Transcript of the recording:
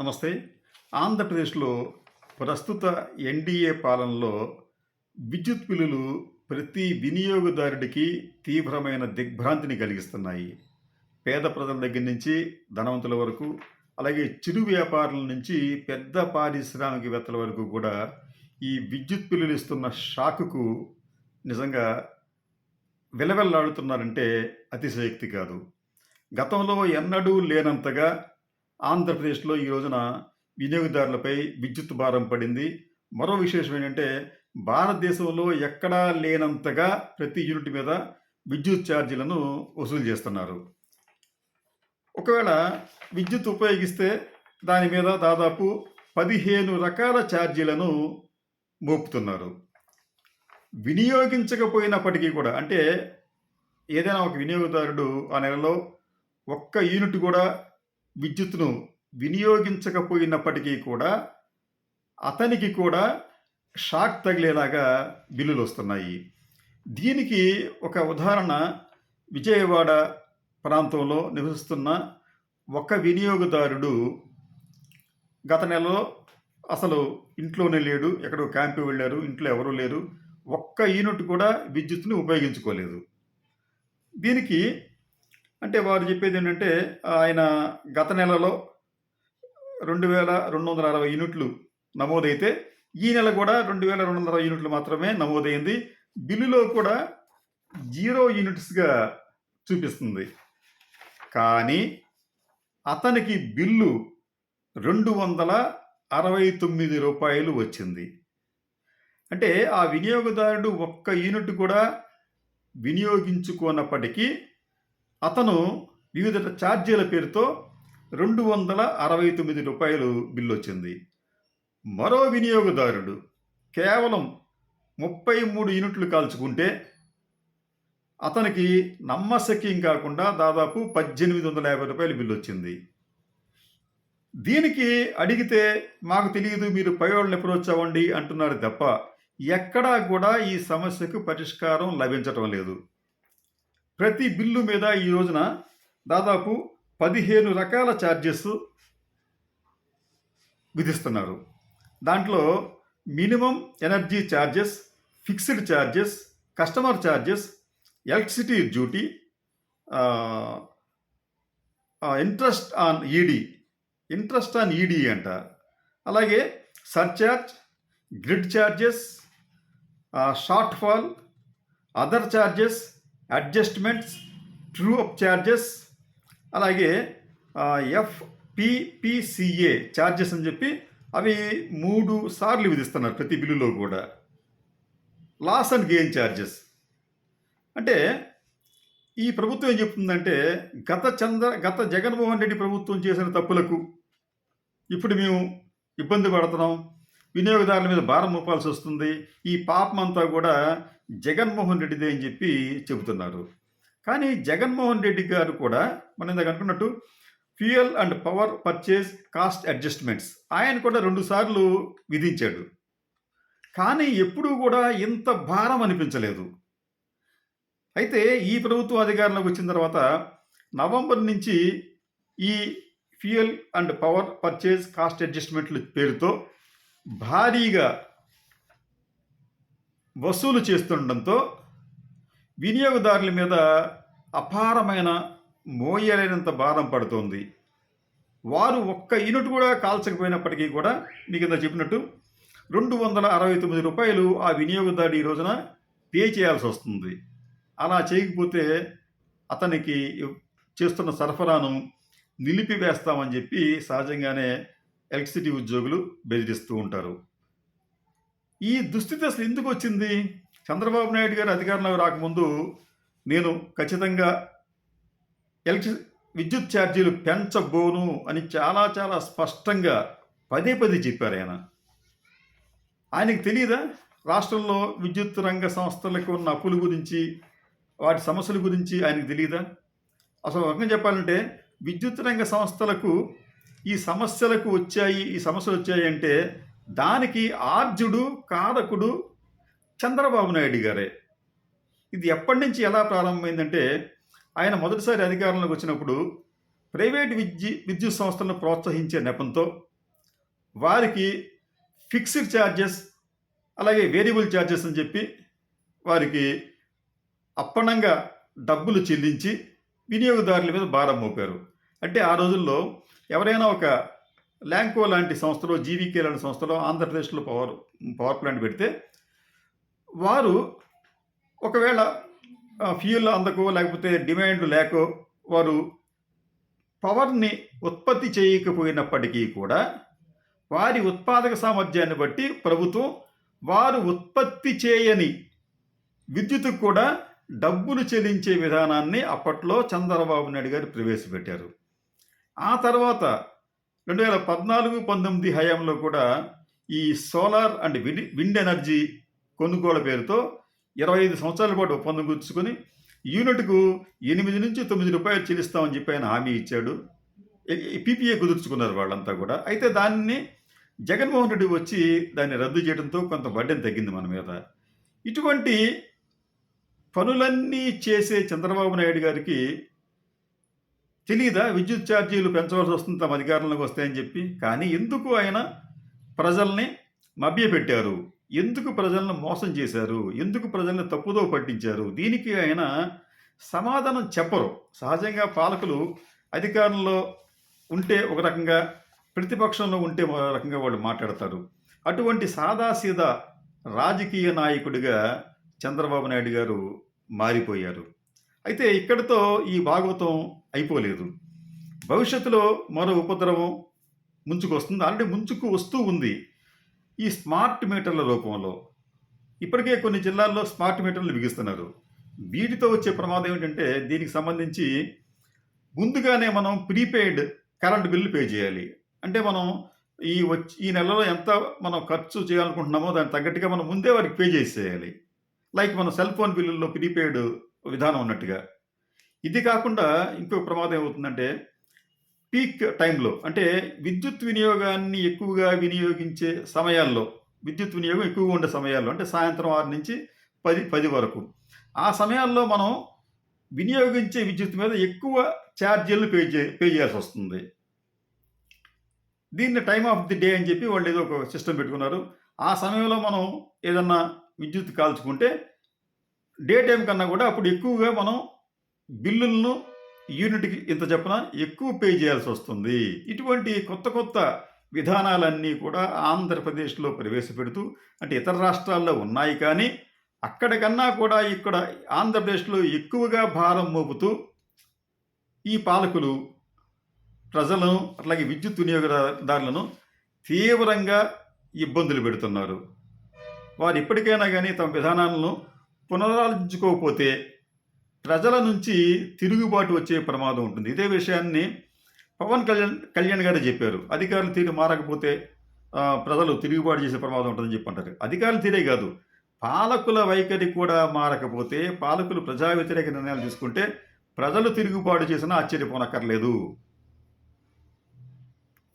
నమస్తే. ఆంధ్రప్రదేశ్లో ప్రస్తుత ఎన్డీఏ పాలనలో విద్యుత్ బిల్లులు ప్రతి వినియోగదారుడికి తీవ్రమైన దిగ్భ్రాంతిని కలిగిస్తున్నాయి. పేద ప్రజల దగ్గర నుంచి ధనవంతుల వరకు అలాగే చిరు వ్యాపారుల నుంచి పెద్ద పారిశ్రామికవేత్తల వరకు కూడా ఈ విద్యుత్ బిల్లులు ఇస్తున్న షాకుకు నిజంగా విలవెల్లాడుతున్నారంటే అతిశయోక్తి కాదు. గతంలో ఎన్నడూ లేనంతగా ఆంధ్రప్రదేశ్లో ఈ రోజున వినియోగదారులపై విద్యుత్ భారం పడింది. మరో విశేషం ఏంటంటే భారతదేశంలో ఎక్కడా లేనంతగా ప్రతి యూనిట్ మీద విద్యుత్ ఛార్జీలను వసూలు చేస్తున్నారు. ఒకవేళ విద్యుత్ ఉపయోగిస్తే దాని మీద దాదాపు పదిహేను రకాల ఛార్జీలను మోపుతున్నారు. వినియోగించకపోయినప్పటికీ కూడా అంటే ఏదైనా ఒక వినియోగదారుడు ఆ నెలలో ఒక్క యూనిట్ కూడా విద్యుత్తును వినియోగించకపోయినప్పటికీ కూడా అతనికి కూడా షాక్ తగిలేలాగా బిల్లులు వస్తున్నాయి. దీనికి ఒక ఉదాహరణ విజయవాడ ప్రాంతంలో నివసిస్తున్న ఒక వినియోగదారుడు గత నెలలో అసలు ఇంట్లోనే లేడు ఎక్కడో క్యాంపు వెళ్ళారు ఇంట్లో ఎవరూ లేరు ఒక్క యూనిట్ కూడా విద్యుత్తుని ఉపయోగించుకోలేదు. దీనికి అంటే వారు చెప్పేది ఏంటంటే ఆయన గత నెలలో రెండు వేల రెండు వందల అరవై యూనిట్లు నమోదైతే ఈ నెల కూడా రెండు వేల రెండు వందల అరవై యూనిట్లు మాత్రమే నమోదైంది. బిల్లులో కూడా జీరో యూనిట్స్గా చూపిస్తుంది. కానీ అతనికి బిల్లు రెండు వందల అరవై తొమ్మిది రూపాయలు వచ్చింది. అంటే ఆ వినియోగదారుడు ఒక్క యూనిట్ కూడా వినియోగించుకున్నప్పటికీ అతను వివిధ ఛార్జీల పేరుతో రెండు వందల అరవై తొమ్మిది రూపాయలు బిల్లు వచ్చింది మరో వినియోగదారుడు కేవలం ముప్పై మూడు యూనిట్లు కాల్చుకుంటే అతనికి నమ్మశక్యం కాకుండా దాదాపు పద్దెనిమిది వందల యాభై రూపాయలు బిల్లు వచ్చింది దీనికి అడిగితే మాకు తెలియదు మీరు పై ఎప్పుడు వచ్చావండి అంటున్నారు తప్ప ఎక్కడా కూడా ఈ సమస్యకు పరిష్కారం లభించటం లేదు. ప్రతి బిల్లు మీద ఈ రోజున దాదాపు పదిహేను రకాల ఛార్జెస్ విధిస్తున్నారు. దాంట్లో minimum energy charges fixed charges customer charges electricity duty interest on ED interest on ED అంట. అలాగే surcharge grid charges shortfall other charges adjustments true up charges అలాగే ఎఫ్పిపిసిఏ ఛార్జెస్ అని చెప్పి అవి మూడు సార్లు విధిస్తున్నారు ప్రతి బిల్లులో కూడా. లాస్ అండ్ గెయిన్ ఛార్జెస్ అంటే ఈ ప్రభుత్వం ఏం చెప్తుందంటే గత చంద్ర గత జగన్మోహన్ రెడ్డి ప్రభుత్వం చేసిన తప్పులకు ఇప్పుడు మేము ఇబ్బంది పడుతున్నాం. వినియోగదారుల మీద భారం మోపాల్సి వస్తుంది. ఈ పాపం అంతా కూడా జగన్మోహన్ రెడ్డిదే అని చెప్పి చెబుతున్నారు. కానీ జగన్మోహన్ రెడ్డి గారు కూడా మనం ఇందాక అనుకున్నట్టు fuel and power purchase cost adjustments ఆయన కూడా రెండుసార్లు విధించాడు. కానీ ఎప్పుడూ కూడా ఇంత భారం అనిపించలేదు. అయితే ఈ ప్రభుత్వం అధికారంలోకి వచ్చిన తర్వాత నవంబర్ నుంచి ఈ fuel and power purchase cost అడ్జస్ట్మెంట్ల పేరుతో భారీగా వసూలు చేస్తుండటంతో వినియోగదారుల మీద అపారమైన మోయలేనంత భారం పడుతోంది. వారు ఒక్క యూనిట్ కూడా కాల్చకపోయినప్పటికీ కూడా మీకు ఇంత చెప్పినట్టు రెండు వందల అరవై తొమ్మిది రూపాయలు ఆ వినియోగదారుడు ఈ రోజున పే చేయాల్సి వస్తుంది. అలా చేయకపోతే అతనికి చేస్తున్న సరఫరాను నిలిపివేస్తామని చెప్పి సహజంగానే ఎలక్ట్రిసిటీ ఉద్యోగులు బెదిరిస్తూ ఉంటారు. ఈ దుస్థితి అసలు ఎందుకు వచ్చింది? చంద్రబాబు నాయుడు గారు అధికారంలో రాకముందు నేను ఖచ్చితంగా ఎలక్ట్రి విద్యుత్ ఛార్జీలు పెంచబోను అని చాలా చాలా స్పష్టంగా పదే పదే చెప్పారు ఆయన. ఆయనకు తెలియదా రాష్ట్రంలో విద్యుత్ రంగ సంస్థలకు ఉన్న అప్పుల గురించి వాటి సమస్యల గురించి ఆయనకు తెలియదా అసలు ఒక చెప్పాలంటే విద్యుత్ రంగ సంస్థలకు ఈ సమస్యలకు వచ్చాయి ఈ సమస్యలు వచ్చాయి అంటే దానికి ఆర్జుడు కారకుడు చంద్రబాబు నాయుడు గారే. ఇది ఎప్పటి నుంచి ఎలా ప్రారంభమైందంటే ఆయన మొదటిసారి అధికారంలోకి వచ్చినప్పుడు ప్రైవేట్ విద్యు విద్యుత్ సంస్థలను ప్రోత్సహించే నెపంతో వారికి ఫిక్స్డ్ ఛార్జెస్ అలాగే వేరియబుల్ ఛార్జెస్ అని చెప్పి వారికి అప్పనంగా డబ్బులు చెల్లించి వినియోగదారుల మీద భారం మోపారు. అంటే ఆ రోజుల్లో ఎవరైనా ఒక ల్యాంకో లాంటి సంస్థలో జీవీకే లాంటి సంస్థలో ఆంధ్రప్రదేశ్లో పవర్ పవర్ ప్లాంట్ పెడితే వారు ఒకవేళ ఫ్యూల్ అందకో లేకపోతే డిమాండ్ లేకో వారు పవర్ని ఉత్పత్తి చేయకపోయినప్పటికీ కూడా వారి ఉత్పాదక సామర్థ్యాన్ని బట్టి ప్రభుత్వం వారు ఉత్పత్తి చేయని విద్యుత్కు కూడా డబ్బులు చెల్లించే విధానాన్ని అప్పట్లో చంద్రబాబు నాయుడు గారు ప్రవేశపెట్టారు. ఆ తర్వాత రెండు వేల పద్నాలుగు పంతొమ్మిది హయాంలో కూడా ఈ solar and wind wind energy కొనుగోలు పేరుతో ఇరవై ఐదు సంవత్సరాల పాటు ఒప్పందం కూర్చుకొని యూనిట్కు ఎనిమిది నుంచి తొమ్మిది రూపాయలు చెల్లిస్తామని చెప్పి ఆయన హామీ ఇచ్చాడు. పీపీఏ కుదుర్చుకున్నారు వాళ్ళంతా కూడా. అయితే దాన్ని జగన్మోహన్ రెడ్డి వచ్చి దాన్ని రద్దు చేయడంతో కొంత బడ్డెన్ తగ్గింది మన మీద. ఇటువంటి పనులన్నీ చేసే చంద్రబాబు నాయుడు గారికి తెలీదా? విద్యుత్ ఛార్జీలు పెంచవలసి వస్తుంది తమ అధికారంలోకి వస్తాయని చెప్పి. కానీ ఎందుకు ఆయన ప్రజల్ని మభ్యపెట్టారు? ఎందుకు ప్రజలను మోసం చేశారు? ఎందుకు ప్రజల్ని తప్పుదో పట్టించారు? దీనికి ఆయన సమాధానం చెప్పరు. సహజంగా పాలకులు అధికారంలో ఉంటే ఒక రకంగా ప్రతిపక్షంలో ఉంటే ఒక రకంగా వాళ్ళు మాట్లాడతారు. అటువంటి సాదాసీదా రాజకీయ నాయకుడిగా చంద్రబాబు నాయుడు గారు మారిపోయారు. అయితే ఇక్కడితో ఈ భాగవతం అయిపోలేదు. భవిష్యత్తులో మరో ఉపద్రవం ముంచుకు వస్తుంది ఆల్రెడీ ముంచుకు వస్తూ ఉంది ఈ స్మార్ట్ మీటర్ల రూపంలో. ఇప్పటికే కొన్ని జిల్లాల్లో స్మార్ట్ మీటర్లు బిగిస్తున్నారు. వీటితో వచ్చే ప్రమాదం ఏంటంటే దీనికి సంబంధించి ముందుగానే మనం ప్రీపెయిడ్ కరెంట్ బిల్లు పే చేయాలి. అంటే మనం ఈ వచ్చి ఈ నెలలో ఎంత మనం ఖర్చు చేయాలనుకుంటున్నామో దానికి తగ్గట్టుగా మనం ముందే వారికి పే చేసేయాలి. లైక్ మన సెల్ ఫోన్ బిల్లుల్లో ప్రీపెయిడ్ విధానం ఉన్నట్టుగా ఇది కాకుండా ఇంకొక ప్రమాదం ఏమవుతుందంటే పీక్ టైంలో అంటే విద్యుత్ వినియోగాన్ని ఎక్కువగా వినియోగించే సమయాల్లో విద్యుత్ వినియోగం ఎక్కువగా ఉండే సమయాల్లో అంటే సాయంత్రం ఆరు నుంచి పది పది వరకు ఆ సమయాల్లో మనం వినియోగించే విద్యుత్ మీద ఎక్కువ ఛార్జీలు పే చే పే చేయాల్సి వస్తుంది. దీన్ని టైం ఆఫ్ ది డే అని చెప్పి వాళ్ళు ఏదో ఒక సిస్టమ్ పెట్టుకున్నారు. ఆ సమయంలో మనం ఏదన్నా విద్యుత్ కాల్చుకుంటే డే టైం కన్నా కూడా అప్పుడు ఎక్కువగా మనం బిల్లులను యూనిట్కి ఇంత చెప్పిన ఎక్కువ పే చేయాల్సి వస్తుంది. ఇటువంటి కొత్త కొత్త విధానాలన్నీ కూడా ఆంధ్రప్రదేశ్లో ప్రవేశపెడుతూ అంటే ఇతర రాష్ట్రాల్లో ఉన్నాయి కానీ అక్కడికన్నా కూడా ఇక్కడ ఆంధ్రప్రదేశ్లో ఎక్కువగా భారం మోపుతూ ఈ పాలకులు ప్రజలను అట్లాగే విద్యుత్ వినియోగదారులను తీవ్రంగా ఇబ్బందులు పెడుతున్నారు. వారు ఇప్పటికైనా కానీ తమ విధానాలను పునరాలోచించుకోకపోతే ప్రజల నుంచి తిరుగుబాటు వచ్చే ప్రమాదం ఉంటుంది. ఇదే విషయాన్ని పవన్ కళ్యాణ్ కళ్యాణ్ గారు చెప్పారు. అధికారులు తీరు మారకపోతే ప్రజలు తిరుగుబాటు చేసే ప్రమాదం ఉంటుందని చెప్పంటారు అధికారులు తీరే కాదు. పాలకుల వైఖరి కూడా మారకపోతే పాలకులు ప్రజా వ్యతిరేక నిర్ణయాలు తీసుకుంటే ప్రజలు తిరుగుబాటు చేసినా ఆశ్చర్యపోనక్కర్లేదు.